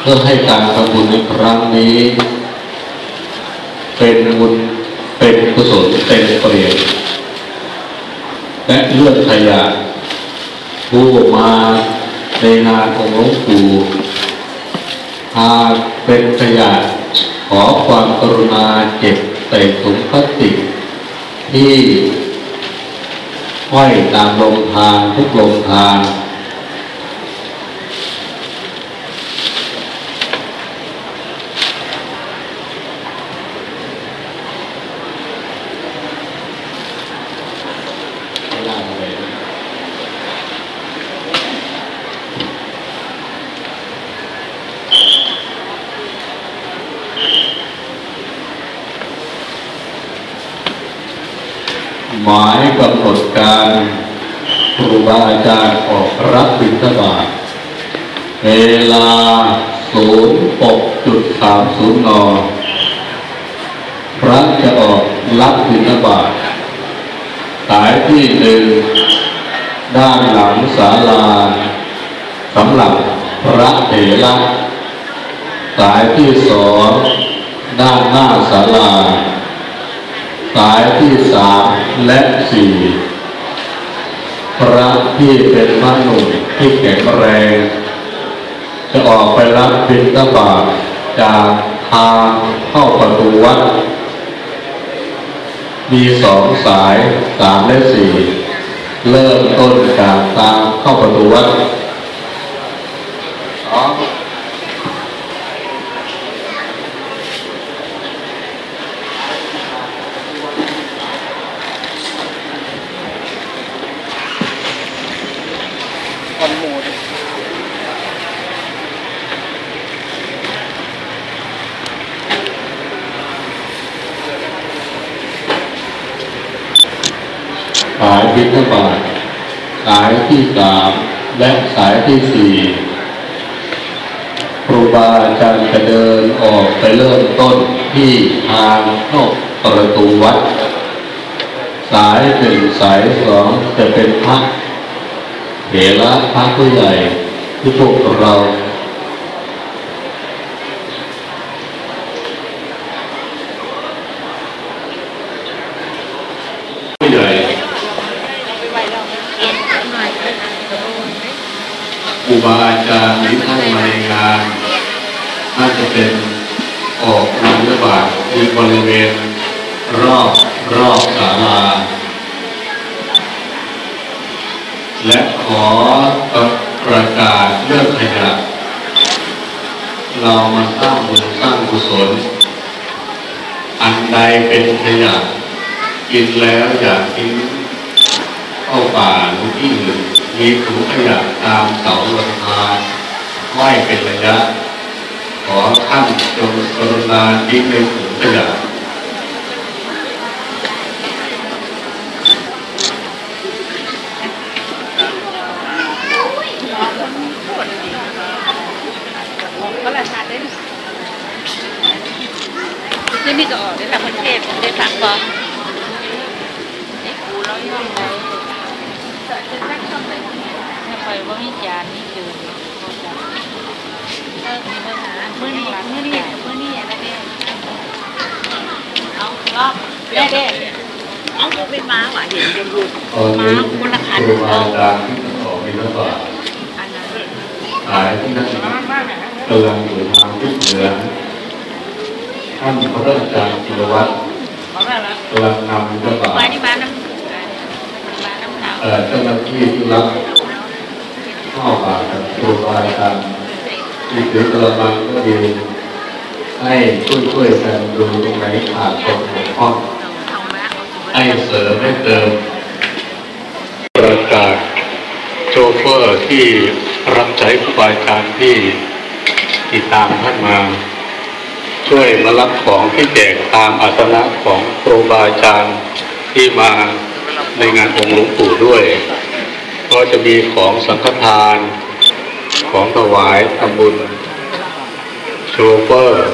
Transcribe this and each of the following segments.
เพื่อให้การทำบุญในครั้งนี้ เป็นบุญเป็นกุศลเต็มเปี่ยมและเลื่อนขยะผู้มาในงานองค์หลวงปู่หากเป็นขยะขอความกรุณาเก็บใส่ถุงพลาสติกที่ห้อยตามลงทางทุกลงทาง ไม่ได้เลย หมาย กำหนดการครูบาอาจารย์ออกรับบิณฑบาตเวลา06.30นพระจะออกรับบิณฑบาตสายที่หนึ่งด้านหลังศาลาสำหรับพระเถระสายที่สองด้านหน้าศาลา สายที่สามและสี่พระที่เป็นพระหนุ่มที่แข็งแรง จะออกไปรับบิณฑบาตจากทางเข้าประตูวัด มีสองสายสามและสี่เริ่มต้นจากทางเข้าประตูวัดสอง คนหมูดิ สายบิณฑบาตสายที่สามและสายที่สี่ครูบาอาจารย์จะเดินออกไปเริ่มต้นที่ทางเข้าประตูวัด สายหนึ่งสายสองจะเป็นพระเถระพระผู้ใหญ่ที่พวกเรา ผู้ใหญ่ ครู บาอาจารย์ที่ท่านมาในงานน่าจะเป็นออกบิณฑบาตที่บริเวณรอบรอบศาลาและขอประกาศเรื่องขยะเรามาสร้างบุญสร้างกุศล อันใดเป็นขยะกินแล้วอย่าทิ้งเข้าป่าหรือที่อื่น มีถุงขยะตามเสาลำธานห้อยเป็นระยะ ขอท่านจงกรุณาทิ้งในถุงขยะ ก็ราคาได้นี่นี่ก็ออกได้แบบคนเทพได้สั่งบอไอ้กูร้อยย่อยไปจะแรกช่องไหนถ้าคอย ว่ามีจานนี่คือเออมีปัญหาเมื่อนี้เมื่อนี้เมื่อนี้อะไรเนี่ยเอารอบเด้เด้เอาเป็นม้าว่ะเห็นเป็นรูปตอนม้านี้คนละคันครูบาเอาอาจารย์ที่ออกบิณฑบาตอันนั้นสายที่นั่นกำลังอยู่ทางทิศเหนือท่านพระอาจาจิรวัตรกำลังนำบิณฑบาตมาที่านนำมาน้ำขาวเจ้าหน้าที่ที่รับ ข้าวบาตรกับครูบาอาจารย์ที่ถือกระมังก็ดีให้ช่วยช่วยกันดูตรงไหนขาดตกบกพร่องทองมาเอาตัวให้เสริมให้เติม ประกาศโชเฟอร์ที่รับใช้ครูบาอาจารย์ที่ติดตามท่านมา ช่วยมารับของที่แจกตามอาสนะของครูบาอาจารย์ที่มาในงานองค์หลวงปู่ด้วย ก็จะมีของสังฆทาน ของถวายทำบุญโชเฟอร์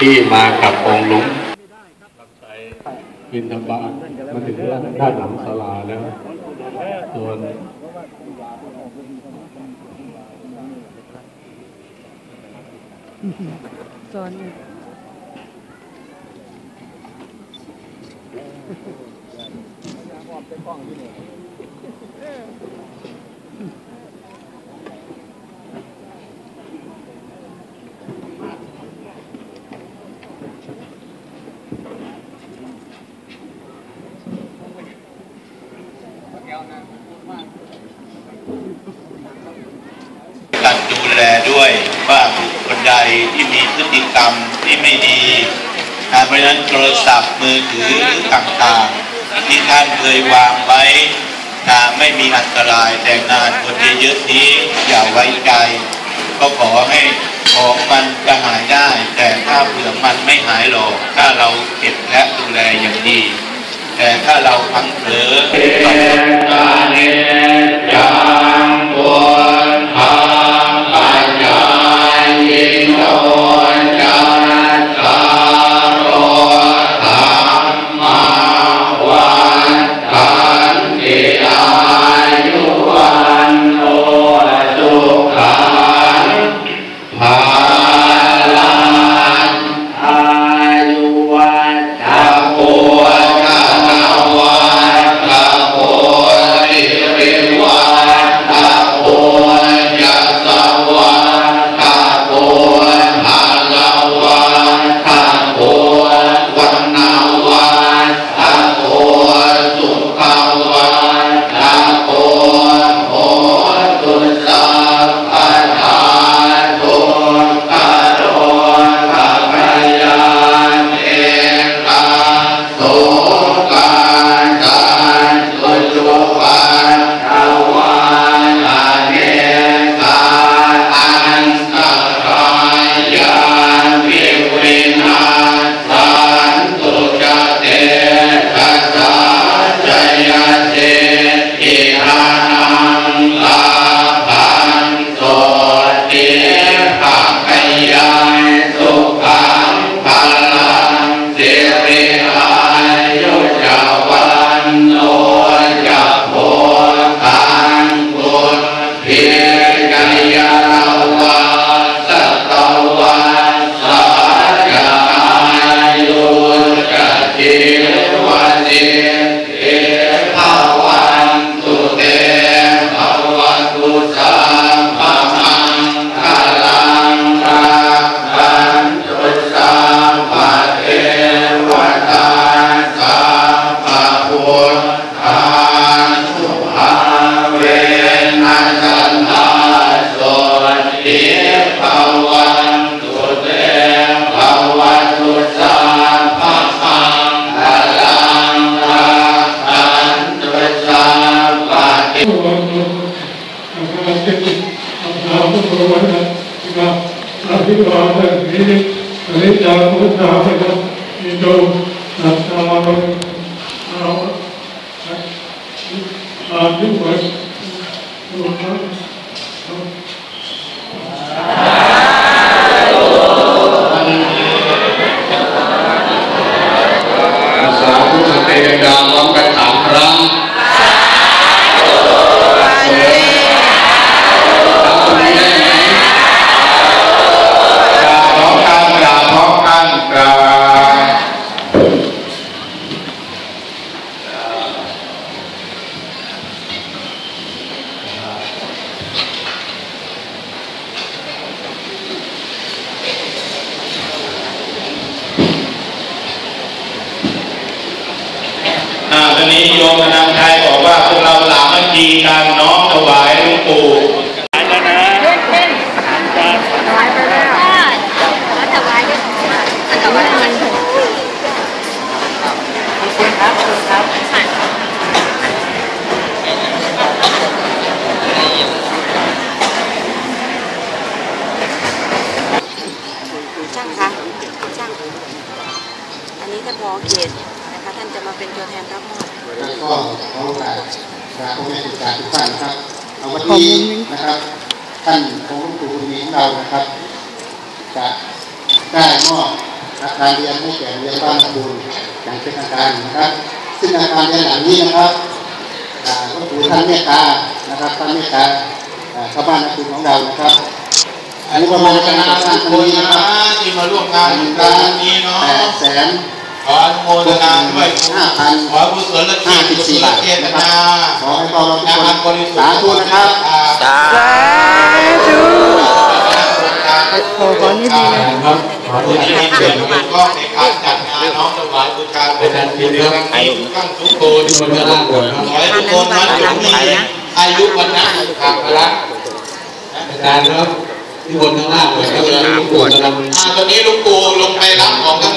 ที่มากับองค์หลวงรับใช้บินธบาตมาถึงด้านหลังศาลาแล้ว ส่วนสอนอีก การดูแลด้วยว่าบุคคลใดที่มีพฤติกรรมที่ไม่ดีนะเพราะฉะนั้นโทรศัพท์มือถือต่างๆที่ท่านเคยวางไว้ ตาไม่มีอันตรายแต่งานคนเยอะๆนี้อย่าไว้ใจ ก็ขอให้ของมันจะหายได้ แต่ถ้าเผื่อมันไม่หายหรอกถ้าเราเก็บและดูแลอย่างดี แต่ถ้าเราพังเผลอก ยพุทธาภะอิโตสัตตามังอาอาภิวัตโลกะ สาธุสเตยดาพร้อมกันสามครั้งทำตรงนี้ได้ไหมกราบพร้อมกันกราบพร้อมกันกราบ อ่าต อนนี้โยมนำชัยบอกว่าพวกเราสามัคคีกันน้อมถวายหลวงปู่ถวายไปแล้วแล้วถวายก็ถวามันขอบคุณครับขอบคุณครับช่างคะช่าง อันนี้ท่านพอเขตนะคะท่านจะมาเป็นตัวแทนรับมอบ แล้วก็ขอโอกาสกราบพ่อแม่ครูอาจารย์ทุกท่านนะครับเอาวันนี้นะครับ ท่านองค์หลวงปู่บุญมีของเรานะครับจะได้มอบอาคารเรียนให้แก่โรงเรียนบ้านสมบูรณ์อย่างเป็นทางการนะครับ ซึ่งอาคารเรียนหลังนี้นะครับอ่าหลวงปู่ท่านเมตตานะครับท่านเมตตาอ่าชาวบ้านนักบุญของเรานะครับองบประมาณการสร้างทุกคคนนนะนะครับที่มาร่วมงานหนึ่งกาล้ารนนี้เนาะแปดแสน ขออนุโมทนาด้วยห้าพันขอกุศลจิตกุศลเจตนาขอให้พวกเราทุกงาคนบริสุทสาธิ์ธุนะครับสาธุขอขอนี่ดีนะครับขออนุที่ญาตมีเลยนนเกี่ยวข้องในการจัดงานน้อมถวายบูชาพระพุทธเจ้าในครั้งนี้ทุกท่านทุกคนที่บนด้านล่างก่อนขอให้ทุกคนนั้นจงมีอายุวันนะสุขภาระอาจารย์ครับที่บนข้างล่างก่อนครับแล้วลูกปู่กำลังอ่าตอนนี้ลุงปู่ลงไปรับของข้าง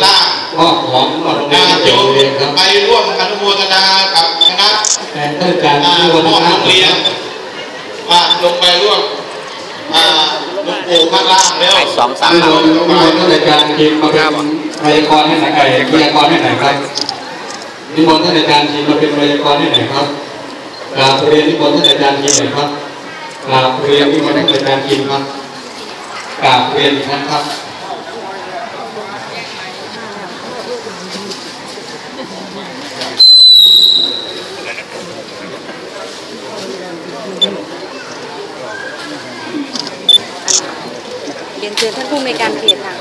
มอบของมอบโรงเรียนะนโยโรงมเรียนครับไปร่วมอนุโมทนากับคณะแต่ท่านอาจารย์อ่าที่บนมอข้าบงล่างโรงเรียนมาลงไปร่วมอ่าหลุงปู่ข้างล่างแล้วสองสามที่บนที่บนท่านอาจารย์ทีมมาเป็นพยากรณ์ให้ไหนไอ้พยากรณ์ให้ไหนครับที่บนท่านอาจารย์ทีมมาเป็นพยากรณ์ให้ไหนครับกราบเรียนที่บนท่านอาจารย์ทีมหน่อยครับกราบเรียนที่บนท่านอาจารย์ทีมครับกราบเรียนอีกครั้งครับ เรียนเชิญท่านผู้อำนวยการเขตค่ะ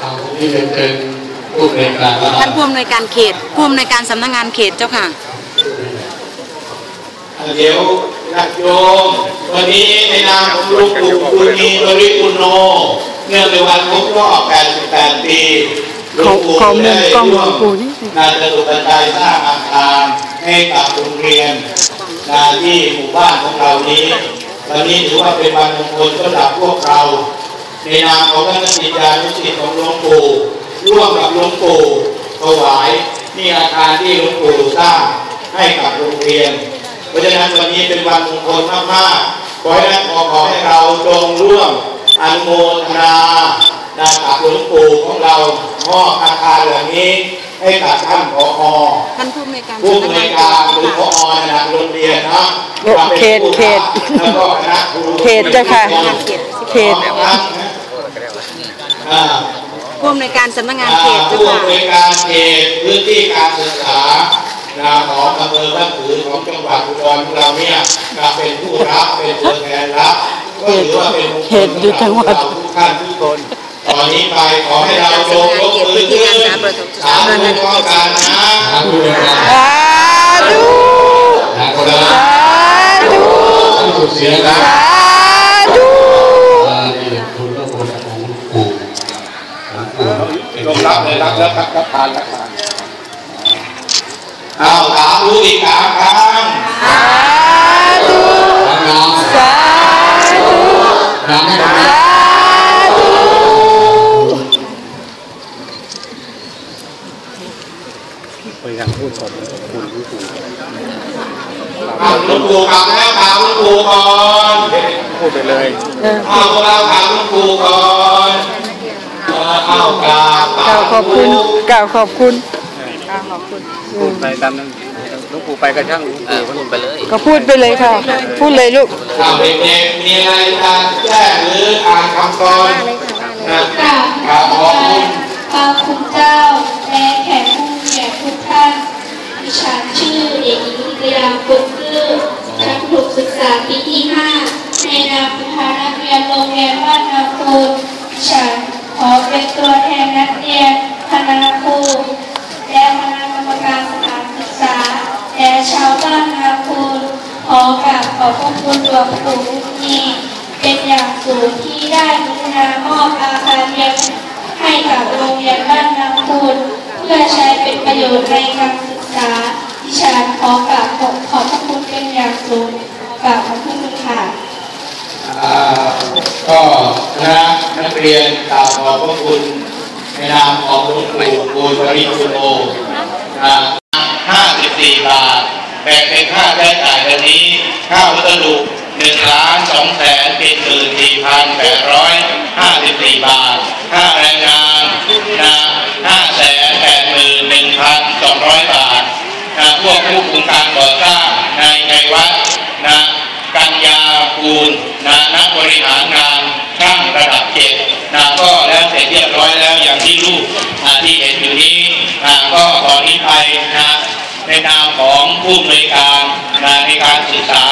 เอาที่เรียนเชิญผู้บริการว่าท่านผู้อำนวยการเขตผู้อำนวยการสำนักงานเขตเจ้าค่ะเดี๋ยวญาติโยมวันนี้ในนามของหลุงปู่บุญมีบริปุณโน เนื่องในวันครบรอบ88 ปีหลวงปู่ได้ร่วมงานจะตุปัจจัยสร้างอาคารให้กับโรงเรียนนาที่หมู่บ้านของเรานี้วันนี้ถือว่าเป็นวันมงคลสำหรับพวกเรา ในนามของท่านศิษยานุศิษย์ของหลวงปู่ร่วมกับหลวงปู่ถวายนี่อาคารที่หลวงปู่สร้างให้กับโรงเรียน เพราะฉะนั้นวันนี้เป็นวันมงคลมากๆขอให้นั้นขอขอให้เราจงร่วมอนุโมทนานากับหลวงปู่ของเรามอบอาคารเหล่านี้ให้กับท่านผอท่านผู้อำนวยการผู้สำนักในวยงานการหรือผอนะครับโรงเรียนนะเขตเขตแล้วก็คณะครูเขตเจ้าค่ะเขตเขตอ่า ผู้อำนวยการสำนักงานเขตผู้อำนวยการเขตพื้นที่การศึกษานาของอำเภอบ้านผือของจังหวัดอุดรของเราเนี่ยก็เป็นผู้รับเป็นตัวแทนรับก็ถือว่าเป็นเขตอยู่จังหวัดสำรับทุกท่านทุกคนตอนนี้ไปขอให้เราจงยกมือขึ้นสาธุพร้อมกันนะหาริการสาธุหาคนละสาธุที่สุดเสียนะ สาธุ อ่านี่คุณก็คนของปู่ของปู่ เอมรับเลยรับแล้วครับรับทานรับทานเอาถามรู้อีกสามครั้งสาธุทางน้ำสาธุน้ำให้ผมสาธุเอาลวงปู่กลับแล้วถามหลวงปู่ก่อน พูดไปเลยเอาพวกเราถามลวงปู่ก่อน กราบกล่าวขอบคุณกล่าวขอบคุณกล่าวขอบคุณพูดไปตามนั้นหลวงปู่ไปกระช่างหลวงปู่พูดไปเลยก็พูดไปเลยค่ะ พูดเลยลูกเอาเด็กๆมีอะไรจะแจ้งหรืออ่านคำกรนะกราบกราบขอบคุณพระคุณเจ้าและแขกผู้เกียรติทุกท่านดิฉันชื่อเด็กหญิงเรียมปุกคือชั้นประถมศึกษาปีที่5ในนามประธานนักเรียนโรงเรียนบ้านนาคูนดิฉันขอเป็นตัวแทนนักเรียนคณะครูและคณะกรรมการสถานศึกษา และชาวบ้านนาคูนขอกราบขอบพระคุณหล วงปู่มุนีเป็นอย่างสูงที่ได้กรุณามอบอาคารเรียนให้กับโรงเรียนบ้านนาคูนเพื่อใช้เป็นประโยชน์ในการศึกษาดิฉันขอกราบขอบพระคุณเป็นอย่างสูงกราบขอบคุณค่ะก็คณะนักเรียนกราบขอบพระคุณในนามของหลวงปู่บูชริจุโนอ่54 บาทแบ่งเป็นค่าใช้จ่ายวันนี้ค่าวัสดุ 1ล้าน2แสนเป็นหมื่นสี่พันแปดร้อยห้าสิบสี่บาทค่าแรงงานนะห้าแสนแปดหมื่นหนึ่งพันสองร้อยบาทนะพวกผู้คุมการก่อสร้างในในวัดนะกัญญาภูลนะนักบริหารงานช่างระดับเจ็ดนะก็แล้วเสร็จเรียบร้อยแล้วอย่างที่รูปอ่าที่เห็นอยู่นี้นะก็ตอนนี้ไปนะในนามของผู้อำนวยการนะในการศึกษา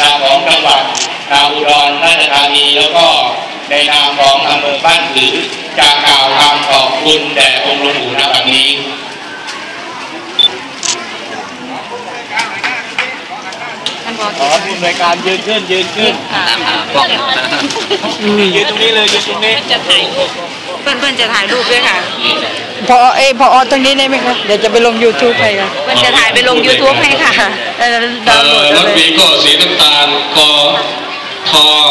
นะของจังหวัดนะอุดรราชธานีแล้วก็นามของอำเภอบ้านผือจะกล่าวคำขอบคุณแด่องค์หลวงปู่ณบัดนี้ท่านบอกขอผู้อำนวยการยืนขึ้นยืนขึ้นค่ะยืนตรงนี้เลยยืนตรงนี้จะถ่ายรูปเพื่อนเพื่อนจะถ่ายรูปด้วยค่ะพอเอยพอตรงนี้ได้ไหมคะเดี๋ยวจะไปลง YouTube ให้ค่ะเพื่อนจะถ่ายไปลง YouTube ให้ค่ะเออดาวน์โหลดรเอาถเลยมีก็สีน้ำตาลกทก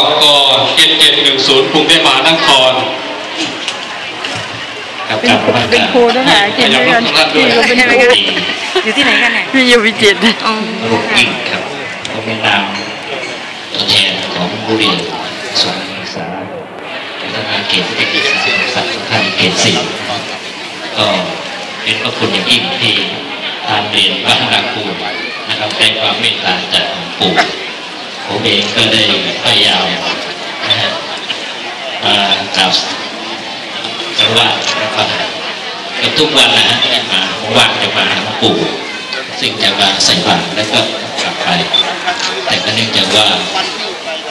เจ็ดเจ็ดหนึ่งศูนย์กรุงเทพมหานครครับเป็นครูเป็นครูด้วยค่ะเขียนด้วยกันพี่ก็เป็นครูอยู่ที่ไหนกันเนี่ยพี่อยู่วิจิตรอ๋อลูกยิ่งครับผมในนามตัวแทนของผู้เรียนสวนศึกษาพัฒนาเข ตเทคนิคศึกษาสัตว์ท่านเขตสี่ก็เป็นพระคุณอย่างยิ่งที่ทางเรียนวัฒนาคูนะครับได้ความเมตตาจากหลวงปู่ผมเองก็ได้พยายามนะฮะมากราบสวัสดิ์แล้วก็กือบทุกวันนะฮะที่มาว่างจะมาหาหลวงปู่ซึ่งจะมาใส่บาตรแล้วก็กลับไป แต่ก็เนื่องจากว่า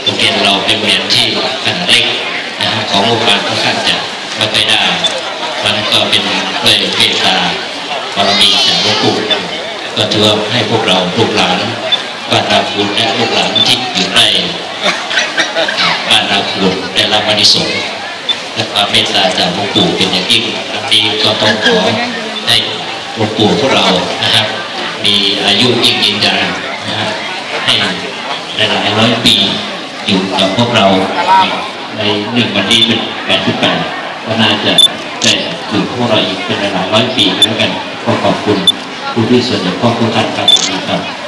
โรงเรียนเราเป็นโรงเรียนที่ขนาดเล็ก ของงบประมาณค่อนข้างจะไม่ค่อยได้มันก็เป็นด้วยเมตตาบารมีจากหลวงปู่ก็ถือว่าให้พวกเราลูกหลานบ้านนาคูณและลูกหลานที่อยู่ใกล้บ้านนาคูณได้รับอานิสงส์และความเมตตาจากหลวงปู่เป็นอย่างยิ่งนี้ก็ต้องขอให้หลวงปู่พวกเรานะครับ มีอายุยิ่งยืนยาวนะฮะให้หลายร้อยปีอยู่กับพวกเรา ในหนึ่งวันนี้เป็นแปดสิบแปดก็น่าจะได้อยู่กับพวกเราอีกเป็นหลายร้อยปีแล้วกัน ก็ขอบคุณผู้ที่ส่วนเกี่ยวข้องทุกท่านครับ